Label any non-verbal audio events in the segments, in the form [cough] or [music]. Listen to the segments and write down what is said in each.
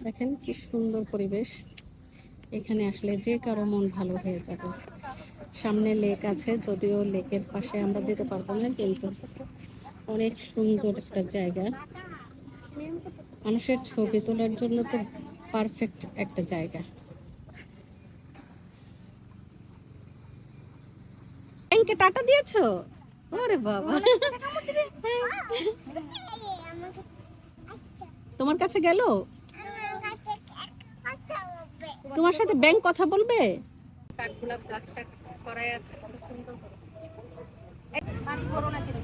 দেখেন কি সুন্দর পরিবেশ। এখানে আসলে যে কারও মন ভালো হয়ে যাবে। সামনে লেক আছে যদিও লেকের পাশে আমরা যেতে পারব না কিন্তু অনেক সুন্দর একটা জায়গা। মানুষের ছবি তোলার জন্য তো পারফেক্ট একটা জায়গা। ব্যাংকে টাটা দিয়েছ? ওরে বাবা। [laughs] তোমার কাছে গেল? তোমার সাথে ব্যাংক কথা বলবে কাঠগোলাপ গাছটা করাই আছে কত সুন্দর পানি ধরো না ঠিক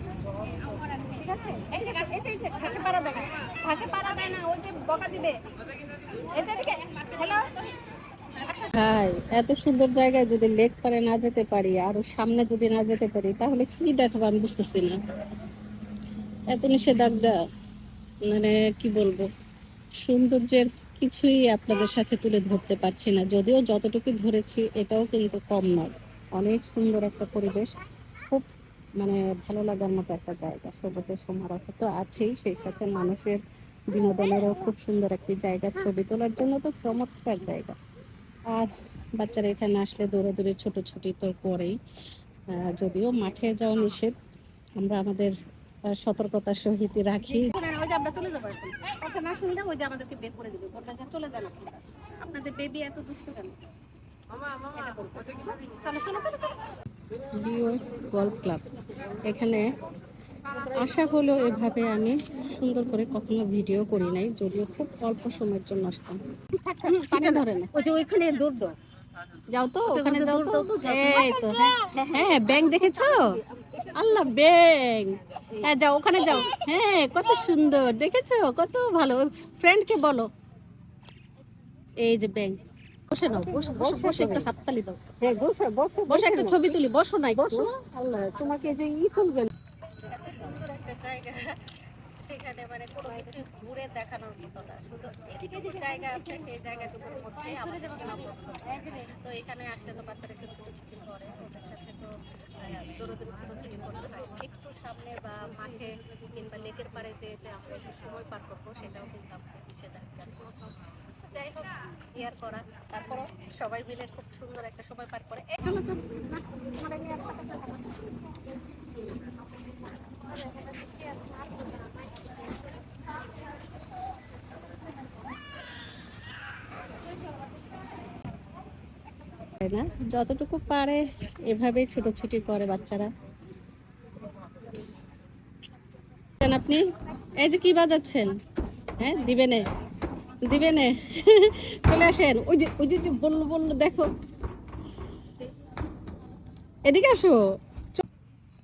আছে? এই যে, এই যে, এই যে, ঘাসে পাড়া দেয় না। ঘাসে পাড়া দেয় না, ওই যে বকা দিবে। এই যে হ্যালো? হাই এত সুন্দর জায়গায় যদি লেক পারে না যেতে পারি আরও সামনে যদি না যেতে পারি তাহলে কি দেখাবো আমি বুঝতেছি না এত নিষেধাজ্ঞা মানে কি বলব সৌন্দর্যের কিছুই আপনাদের সাথে তুলে ধরতে পারছি না। যদিও যতটুকু ধরেছি, এটাও কিন্তু কম নয়। অনেক সুন্দর একটা পরিবেশ। খুব মানে ভালো লাগার মতো একটা জায়গা। সবুজের সমারোহ তো আছেই। সেই সাথে মানুষের বিনোদনেরও খুব সুন্দর একটি জায়গা। ছবি তোলার জন্য তো চমৎকার জায়গা। আর বাচ্চারা এখানে আসলে দৌড়াদৌড়ি ছোটোছুটি তো করেই। যদিও মাঠে যাওয়া নিষেধ। আমরা আমাদের সতর্কতার সহিত রাখি। ওই যে আমরা চলে যাব কথা না শুনলে ওই যে আমাদেরকে বের করে দিবে। যে চলে যান আপনারা। আপনাদের বেবি এত দুষ্ট কেন? বিও গল্ফ ক্লাব এখানে আশা হলো এভাবে আমি সুন্দর করে কখনো ভিডিও করি নাই যদিও খুব অল্প সময়ের জন্য আসতাম। পানি ধরে না। ওই যে ওইখানে দৌড় দাও। যাও তো ওখানে যাও তো। এই তো। হ্যাঁ হ্যাঁ ব্যাং দেখেছ? আল্লাহ ব্যাং হ্যাঁ যাও ওখানে যাও। হ্যাঁ কত সুন্দর দেখেছ? কত ভালো। ফ্রেন্ডকে বলো। এই যে ব্যাং বসে নাও বসে বসে একটু হাততালি দাও। হ্যাঁ বসো বসো বসে একটা ছবি তুলি বসো নাই বসো। আল্লাহ তোমাকে যে ই তুলবে একটা জায়গা। সেখানে মানে কোনো কিছু ঘুরে দেখানোর মতো না। শুধু জায়গা আছে, সেই জায়গাটুকুর মধ্যে আমাদের সীমাবদ্ধ। তো এখানে আসলে তো বাচ্চারা একটু ছুটি করে, ওদের সাথে তো ছোটাছুটি করতে হয়। একটু সামনে বা মাঠে কিংবা লেকের পাড়ে যে যে আমরা একটু সময় পার করব, সেটাও কিন্তু আমাদের নিষেধাজ্ঞা। যাই হোক ইয়ার করা। তারপরও সবাই মিলে খুব সুন্দর একটা সময় পার করে তো, না, ঘরে নিয়ে আসো। তাই না। যতটুকু পারে এভাবেই ছোটাছুটি করে বাচ্চারা। আপনি এই যে কি বাজাচ্ছেন? হ্যাঁ দিবে নে দিবে নে [laughs] চলে আসেন। ওই যে ওই যে যে বলল বলল দেখো। এদিকে আসো। চ-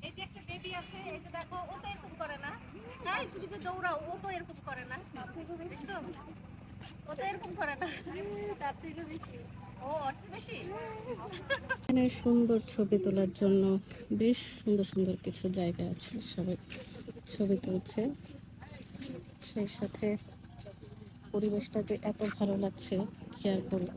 এই যে একটা বেবি আছে এই যে দেখো ও তো এরকম করে না। তুমি যে দৌড়াও ও তো এরকম করে না। ও তো এরকম করে না। তার থেকে বেশি। এখানে সুন্দর ছবি তোলার জন্য বেশ সুন্দর সুন্দর কিছু জায়গা আছে, সবাই ছবি তুলছে। সেই সাথে পরিবেশটা যে এত ভালো লাগছে, কি আর বলব?